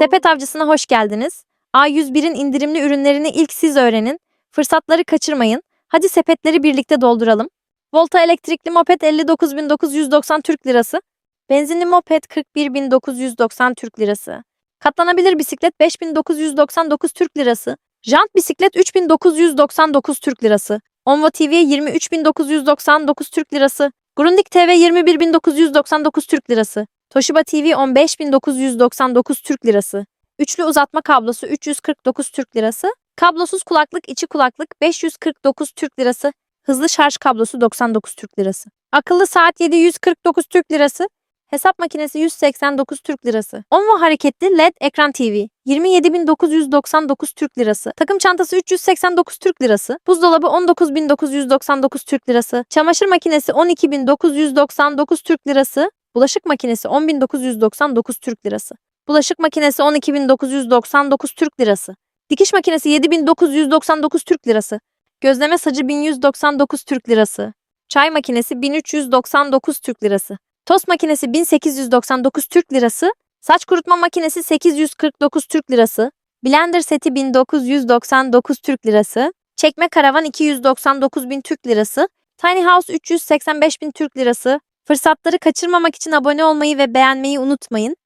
Sepet avcısına hoş geldiniz. A101'in indirimli ürünlerini ilk siz öğrenin. Fırsatları kaçırmayın. Hadi sepetleri birlikte dolduralım. Volta elektrikli moped 59.990 Türk Lirası. Benzinli moped 41.990 Türk Lirası. Katlanabilir bisiklet 5.999 Türk Lirası. Jant bisiklet 3.999 Türk Lirası. Onvo TV 23.999 Türk Lirası. Grundig TV 21.999 Türk Lirası. Toshiba TV 15.999 Türk Lirası. Üçlü uzatma kablosu 349 Türk Lirası. Kablosuz kulaklık içi kulaklık 549 Türk Lirası. Hızlı şarj kablosu 99 Türk Lirası. Akıllı saat 749 Türk Lirası. Hesap makinesi 189 Türk Lirası. Onvo hareketli LED ekran TV 27.999 Türk Lirası. Takım çantası 389 Türk Lirası. Buzdolabı 19.999 Türk Lirası. Çamaşır makinesi 12.999 Türk Lirası. Bulaşık makinesi 10.999 Türk Lirası. Bulaşık makinesi 12.999 Türk Lirası. Dikiş makinesi 7.999 Türk Lirası. Gözleme sacı 1199 Türk Lirası. Çay makinesi 1399 Türk Lirası. Tost makinesi 1899 Türk Lirası. Saç kurutma makinesi 849 Türk Lirası. Blender seti 1999 Türk Lirası. Çekme karavan 299 bin Türk Lirası. Tiny House 385 bin Türk Lirası. Fırsatları kaçırmamak için abone olmayı ve beğenmeyi unutmayın.